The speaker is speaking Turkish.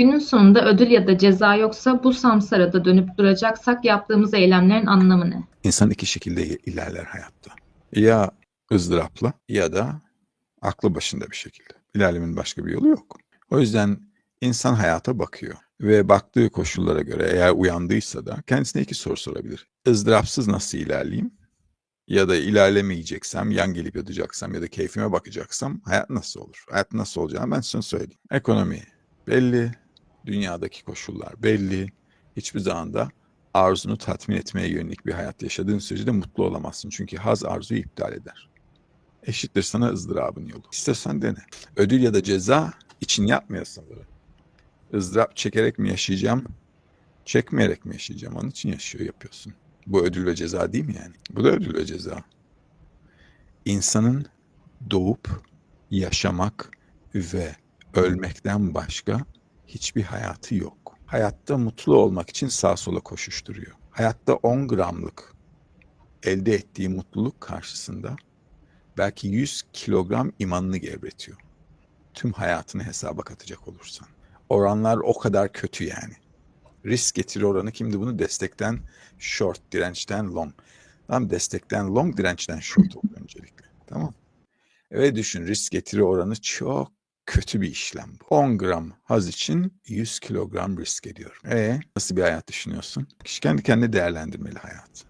Günün sonunda ödül ya da ceza yoksa bu samsarada dönüp duracaksak yaptığımız eylemlerin anlamı ne? İnsan iki şekilde ilerler hayatta. Ya ızdırapla ya da aklı başında bir şekilde. İlerlemenin başka bir yolu yok. O yüzden insan hayata bakıyor ve baktığı koşullara göre eğer uyandıysa da kendisine iki soru sorabilir. Izdırapsız nasıl ilerleyeyim? Ya da ilerlemeyeceksem, yan gelip yatacaksam ya da keyfime bakacaksam hayat nasıl olur? Hayat nasıl olacağını ben size söyleyeyim. Ekonomi belli, dünyadaki koşullar belli. Hiçbir zaman da arzunu tatmin etmeye yönelik bir hayat yaşadığın sürece de mutlu olamazsın. Çünkü haz arzuyu iptal eder. Eşittir sana ızdırabın yolu. İstersen dene. Ödül ya da ceza için yapmayasın bunu. ızdırap çekerek mi yaşayacağım, çekmeyerek mi yaşayacağım? Onun için yaşıyor, yapıyorsun. Bu ödül ve ceza değil mi yani? Bu da ödül ve ceza. İnsanın doğup yaşamak ve ölmekten başka hiçbir hayatı yok. Hayatta mutlu olmak için sağa sola koşuşturuyor. Hayatta 10 gramlık elde ettiği mutluluk karşısında belki 100 kilogram imanını gevretiyor. Tüm hayatını hesaba katacak olursan. Oranlar o kadar kötü yani. Risk getiri oranı kimdi bunu? Destekten short, dirençten long. Tamam destekten long, dirençten short öncelikle. Tamam. Ve düşün risk getiri oranı çok kötü bir işlem bu. 10 gram haz için 100 kilogram risk ediyorum. E nasıl bir hayat düşünüyorsun? Kişi kendi kendine değerlendirmeli hayatı.